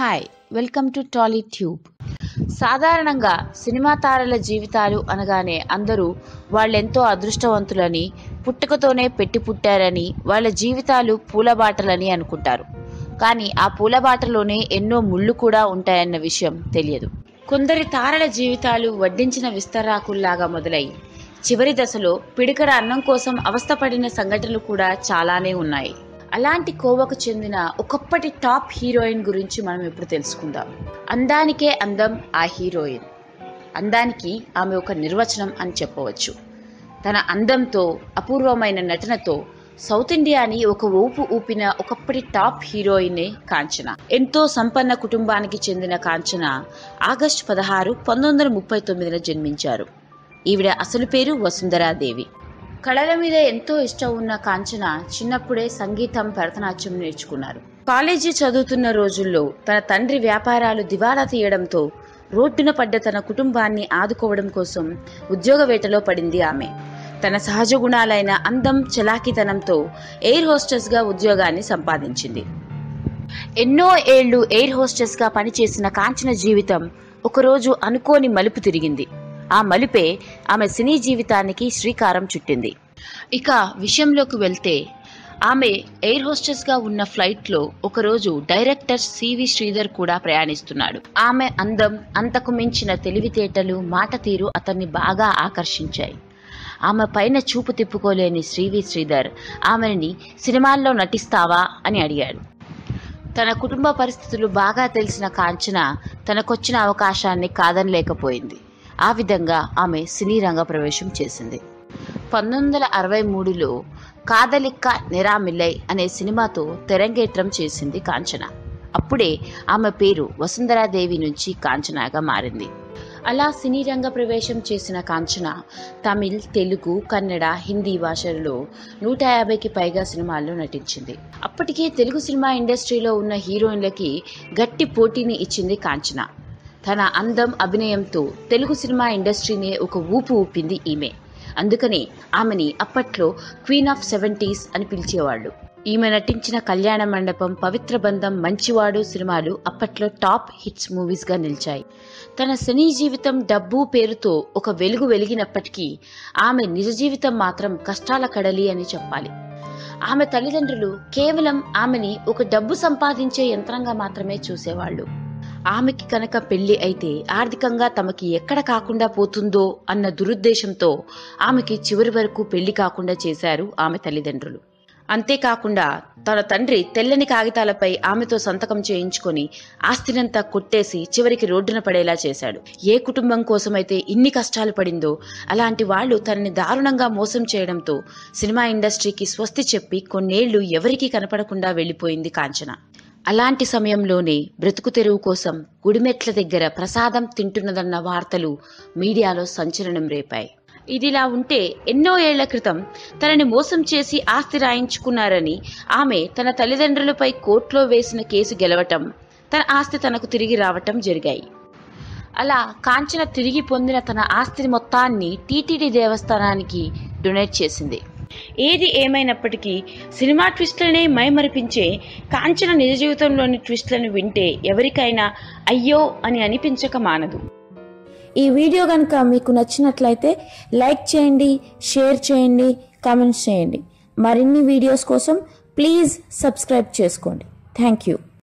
Hi welcome to Tolly Tube సాధారణంగా cinema తారల జీవితాలు అనగానే అందరూ వాళ్ళెంతో అదృష్టవంతులని పుట్టుకతోనే పెట్టి పుట్టారని వాళ్ళ జీవితాలు పూలబాటలని అనుకుంటారు. కానీ ఆ పూలబాటలోనే ఎన్నో ముళ్ళు కూడా ఉంటాయన్న విషయం తెలియదు. కొందరి తారల జీవితాలు వడ్డించిన విస్తరాకుల్లాగా మొదలై చివరి దశలో పిడికడ అన్నం కోసం అవస్థపడిన సంఘటనలు కూడా చాలానే ఉన్నాయి. అలాంటి కోవకు చెందిన ఒకప్పటి టాప్ హీరోయిన్ గురించి మనం ఇప్పుడు తెలుసుకుందాం. అందానికే అందం ఆ హీరోయిన్. అందానికి ఆమె ఒక నిర్వచనం అని చెప్పవచ్చు. తన అందంతో అపూర్వమైన నటనతో సౌత్ ఇండియాని ఒక ఊపు ఊపిన ఒకప్పటి టాప్ హీరోయినే కాంచన. ఎంతో సంపన్న కుటుంబానికి చెందిన కాంచన ఆగస్టు పదహారు పంతొమ్మిది వందల ముప్పై తొమ్మిదిన జన్మించారు. ఈవిడ అసలు పేరు వసుంధరాదేవి. కళల మీద ఎంతో ఇష్టం ఉన్న కాంచన చిన్నప్పుడే సంగీతం భరతనాట్యం నేర్చుకున్నారు. కాలేజీ చదువుతున్న రోజుల్లో తన తండ్రి వ్యాపారాలు దివాలా తీయడంతో రోడ్డున పడ్డ తన కుటుంబాన్ని ఆదుకోవడం కోసం ఉద్యోగ వేటలో పడింది ఆమె. తన సహజ గుణాలైన అందం చలాకితనంతో ఎయిర్ హోస్టెస్గా ఉద్యోగాన్ని సంపాదించింది. ఎన్నో ఏళ్ళు ఎయిర్ హోస్టెస్గా పనిచేసిన కాంచన జీవితం ఒకరోజు అనుకోని మలుపు తిరిగింది. ఆ మలుపే ఆమె సినీ జీవితానికి శ్రీకారం చుట్టింది. ఇక విషయంలోకి వెళ్తే ఆమె ఎయిర్ హోస్టెస్గా ఉన్న ఫ్లైట్లో ఒకరోజు డైరెక్టర్ సివి శ్రీధర్ కూడా ప్రయాణిస్తున్నాడు. ఆమె అందం అంతకు మించిన తెలివితేటలు మాట తీరు అతన్ని బాగా ఆకర్షించాయి. ఆమె పైన చూపు తిప్పుకోలేని శ్రీవి శ్రీధర్ ఆమెని సినిమాల్లో నటిస్తావా? అని అడిగాడు. తన కుటుంబ పరిస్థితులు బాగా తెలిసిన కాంచన తనకొచ్చిన అవకాశాన్ని కాదనలేకపోయింది. ఆ విధంగా ఆమె సినీ రంగ ప్రవేశం చేసింది. పంతొమ్మిది వందల అరవై మూడులో కాదలిక్క నిరామిల్లై అనే సినిమాతో తెరంగేట్రం చేసింది కాంచన. అప్పుడే ఆమె పేరు వసుంధరాదేవి నుంచి కాంచనాగా మారింది. అలా సినీ రంగ ప్రవేశం చేసిన కాంచన తమిళ్ తెలుగు కన్నడ హిందీ భాషలలో నూట యాభైకి పైగా సినిమాల్లో నటించింది. అప్పటికే తెలుగు సినిమా ఇండస్ట్రీలో ఉన్న హీరోయిన్లకి గట్టి పోటీని ఇచ్చింది కాంచన. తన అందం అభినయంతో తెలుగు సినిమా ఇండస్ట్రీనే ఒక ఊపు ఊపింది ఈమె. అందుకనే ఆమెని అప్పట్లో క్వీన్ ఆఫ్ సెవెంటీస్ అని పిలిచేవాళ్ళు. ఈమె నటించిన కళ్యాణ మండపం పవిత్ర బంధం మంచివాడు సినిమాలు అప్పట్లో టాప్ హిట్స్ మూవీస్గా నిలిచాయి. తన సినీ జీవితం డబ్బు పేరుతో ఒక వెలుగు వెలిగినప్పటికీ ఆమె నిజ జీవితం మాత్రం కష్టాల కడలి అని చెప్పాలి. ఆమె తల్లిదండ్రులు కేవలం ఆమెని ఒక డబ్బు సంపాదించే యంత్రంగా మాత్రమే చూసేవాళ్ళు. ఆమెకి కనుక పెళ్ళి అయితే ఆర్థికంగా తమకి ఎక్కడ కాకుండా పోతుందో అన్న దురుద్దేశంతో ఆమెకి చివరి వరకు పెళ్ళి కాకుండా చేశారు ఆమె తల్లిదండ్రులు. అంతేకాకుండా తన తండ్రి తెల్లని కాగితాలపై ఆమెతో సంతకం చేయించుకొని ఆస్తినంతా కొట్టేసి చివరికి రోడ్డున పడేలా చేశాడు. ఏ కుటుంబం కోసమైతే ఇన్ని కష్టాలు పడిందో అలాంటి వాళ్ళు తనని దారుణంగా మోసం చేయడంతో సినిమా ఇండస్ట్రీకి స్వస్తి చెప్పి కొన్నేళ్ళు ఎవరికీ కనపడకుండా వెళ్ళిపోయింది కాంచన. అలాంటి సమయంలోనే బ్రతుకు తెరువు కోసం గుడిమెట్ల దగ్గర ప్రసాదం తింటున్నదన్న వార్తలు మీడియాలో సంచలనం రేపాయి. ఇదిలా ఉంటే ఎన్నో ఏళ్ళ క్రితం తనని మోసం చేసి ఆస్తి రాయించుకున్నారని ఆమె తన తల్లిదండ్రులపై కోర్టులో వేసిన కేసు గెలవటం తన ఆస్తి తనకు తిరిగి రావటం జరిగాయి. అలా కాంచన తిరిగి పొందిన తన ఆస్తి మొత్తాన్ని టీటీడీ దేవస్థానానికి డొనేట్ చేసింది. ఏది ఏమైనప్పటికీ సినిమా ట్విస్ట్లనే మైమరిపించే కాంచన నిజ జీవితంలోని ట్విస్ట్లను వింటే ఎవరికైనా అయ్యో అని అనిపించక మానదు. ఈ వీడియో కనుక మీకు నచ్చినట్లయితే లైక్ చేయండి షేర్ చేయండి కామెంట్స్ చేయండి. మరిన్ని వీడియోస్ కోసం ప్లీజ్ సబ్స్క్రైబ్ చేసుకోండి. Thank you.